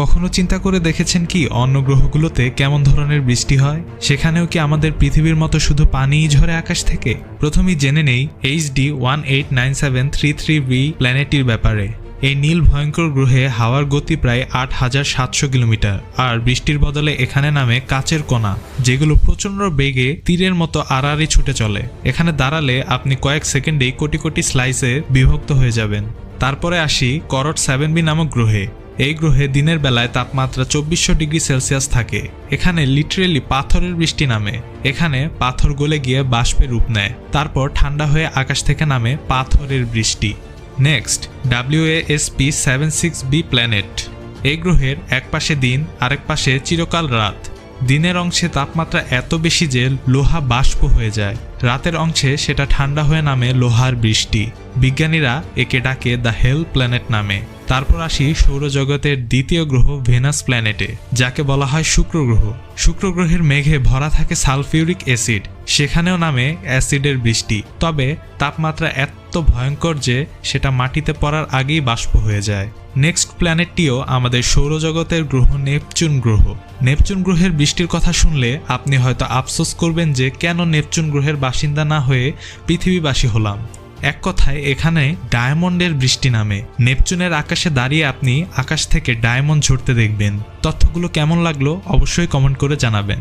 কখনো চিন্তা করে দেখেছেন কি অন্য গ্রহগুলোতে কেমন ধরনের বৃষ্টি হয়? সেখানেও কি আমাদের পৃথিবীর মতো শুধু পানিই ঝরে আকাশ থেকে? প্রথমেই জেনে নেই HD one eight nine seven three three B প্ল্যানেটটির ব্যাপারে। এই নীল ভয়ঙ্কর গ্রহে হাওয়ার গতি প্রায় আট হাজার সাতশো কিলোমিটার, আর বৃষ্টির বদলে এখানে নামে কাচের কণা যেগুলো প্রচণ্ড বেগে তীরের মতো আড়াআড়ি ছুটে চলে। এখানে দাঁড়ালে আপনি কয়েক সেকেন্ডেই কোটি কোটি স্লাইসে বিভক্ত হয়ে যাবেন। তারপরে আসি করট সেভেন বি নামক গ্রহে। এই গ্রহে দিনের বেলায় তাপমাত্রা চব্বিশশো ডিগ্রি সেলসিয়াস থাকে। এখানে লিটারেলি পাথরের বৃষ্টি নামে। এখানে পাথর গলে গিয়ে বাষ্পে রূপ নেয়। তারপর ঠান্ডা হয়ে আকাশ থেকে নামে পাথরের বৃষ্টি। Next WASP seven six B planet এই গ্রহের এক পাশে দিন, আরেক পাশে চিরকাল রাত। দিনের অংশে তাপমাত্রা এত বেশি যে লোহা বাষ্প হয়ে যায়। রাতের অংশে সেটা ঠান্ডা হয়ে নামে লোহার বৃষ্টি। বিজ্ঞানীরা একে ডাকে দ্য হেল প্ল্যানেট নামে। তারপর আসি সৌরজগতের দ্বিতীয় গ্রহ ভেনাস প্ল্যানেটে, যাকে বলা হয় শুক্র গ্রহ শুক্র গ্রহের মেঘে ভরা থাকে সালফিউরিক অ্যাসিড, সেখানেও নামে অ্যাসিডের বৃষ্টি। তবে তাপমাত্রা এত ভয়ঙ্কর যে সেটা মাটিতে পড়ার আগেই বাষ্প হয়ে যায়। নেক্সট প্ল্যানেটটিও আমাদের সৌরজগতের গ্রহ নেপচুন গ্রহ। নেপচুন গ্রহের বৃষ্টির কথা শুনলে আপনি হয়তো আফসোস করবেন যে কেন নেপচুন গ্রহের বাসিন্দা না হয়ে পৃথিবীবাসী হলাম। এক কথায় এখানে ডায়মন্ডের বৃষ্টি নামে। নেপচুনের আকাশে দাঁড়িয়ে আপনি আকাশ থেকে ডায়মন্ড ঝরতে দেখবেন। তথ্যগুলো কেমন লাগল অবশ্যই কমেন্ট করে জানাবেন।